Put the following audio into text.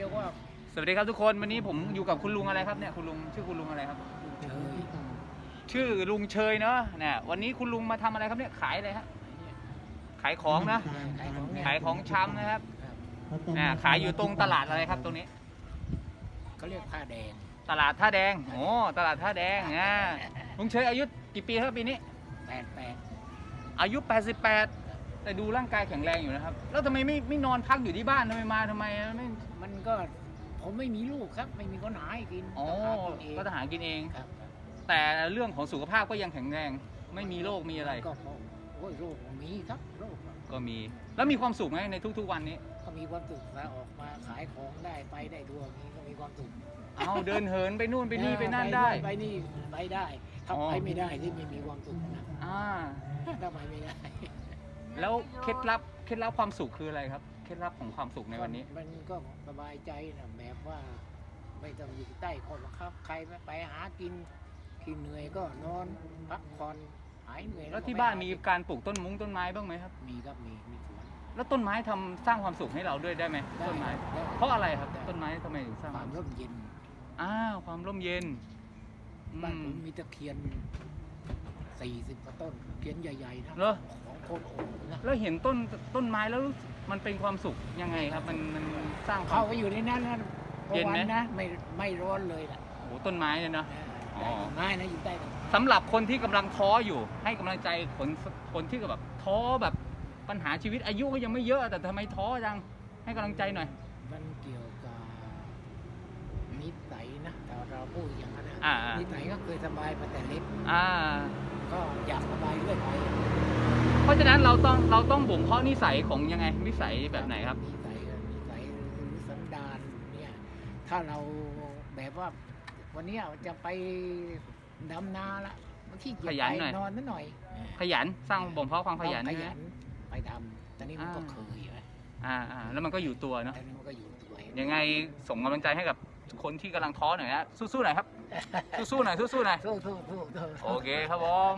จะว่าสวัสดีครับทุกคนวันนี้ผมอยู่กับคุณลุงอะไรครับเนี่ยคุณลุงชื่อคุณลุงอะไรครับเฉยชื่อลุงเชยเนาะเนี่ยวันนี้คุณลุงมาทำอะไรครับเนี่ยขายอะไรฮะขายของนะขายของเนี่ยขายของชำนะครับครับอ่าขายอยู่ตรงตลาดอะไรครับตรงนี้เขาเรียกผ้าแดง ตลาดท่าแดงโอ้ตลาดท่าแดงอ่าลุงเชยอายุกี่ปีครับปีนี้แปดแปดอายุ 88 แต่ดูร่างกายแข็งแรงอยู่นะครับ แล้วทำไมไม่ไม่นอนพักอยู่ที่บ้านทำไมมาทำไมไม่มันก็ผมไม่มีลูกครับ ไม่มีคนหาให้กินอ๋อหากินเองก็จะหากินเอง ครับครับแต่เรื่องของสุขภาพก็ยังแข็งแรง ไม่มีโรคมีอะไร ก็พอโอ้ยโรคมีครับโรคอะก็มี แล้วมีความสุขไหมในทุกๆวันนี้ ก็มีความสุขแล้วออกมาขายของได้ไปได้ทั่วนี้ก็มีความสุขเอาเดินเหินไปนู่นไปนี่ไปนั่นเออได้ ไปนี่ไปได้ถ้าอ๋อไปไม่ได้ที่ไม่มีความสุขนะอ่า ถ้าไปไม่ได้ แล้วเคล็ดลับเคล็ดลับความสุขคืออะไรครับ เคล็ดลับของความสุขในวันนี้ มันก็สบายใจนะแบบว่า ไม่ต้องอยู่ใต้ข้อบังคับ ใครไม่ไปหากินกินเหนื่อยก็นอนพักผ่อนหายเหนื่อยแล้วก็ที่ไปบ้านหมีกิการปลูกต้นมุ้งต้นไม้บ้างไหมครับ มีครับมีมีสวนแล้วต้นไม้ทำสร้างความสุขให้เราด้วยได้ไหมต้นไม้ด้เพราะอะไรครับด้ต้นไม้ทำไมถึงสร้างความร่มเย็น อ้าวความร่มเย็นอืบ้านผมมมีตะเคียน สี่สิบกว่าต้นตะเคียนใหญ่ๆนะเหรอ ของโคตรโอ่งนะแล้วเห็นต้นต้นไม้แล้วมันเป็นความสุขยังไงครับ มันมันสร้างควาเข้าม ไปอยู่ในนั้นนะเย็นไหม วันะไม่ไม่ร้อนเลยล่ะโอ้โหต้นไม้เนี่ยเนาะอ๋อ ได้ต้นไม้นะอยู่ใต้ต้นสำหรับคนที่กำลังท้ออยู่ ให้กำลังใจคนคนที่แบบท้อแบบปัญหาชีวิตอายุก็ยังไม่เยอะ แต่ทำไมท้อจังให้กำลังใจหน่อย มันเกี่ยวกับนิสัยนะแต่เราพูดอย่างนั้นนะอ่าอ่านิสัยก็เคยสบายมาแต่เล็ก อ่า ก็อยากสบายเรื่อยไปเพราะฉะนั้นเราต้องเราต้องบ่มเพาะนิสัยของยังไงนิสัยแบบไหนครับนิสัยนิสัยหรือสันดานเนี่ยถ้าเราแบบว่า วันนี้จะไปดำนาละบางทีเกีขยจยันไปหน่อย นอนนิดหน่อยขยันสร้างบ่มเพาะความขยันขใช่ไหม ยันไปทำตอนนี้มันก็อ่า เคยนะอ่าอ่าแล้วมันก็อยู่ตัวเนาะตอนนี้มันก็อยู่ตัวเอง ยังไงส่งกำลังใจให้กับ คนที่กำลังท้อหน่อยนะสู้ๆหน่อยครับ สู้ๆหน่อยสู้ๆหน่อยสู้สู้สู้สู้ โอเคครับผม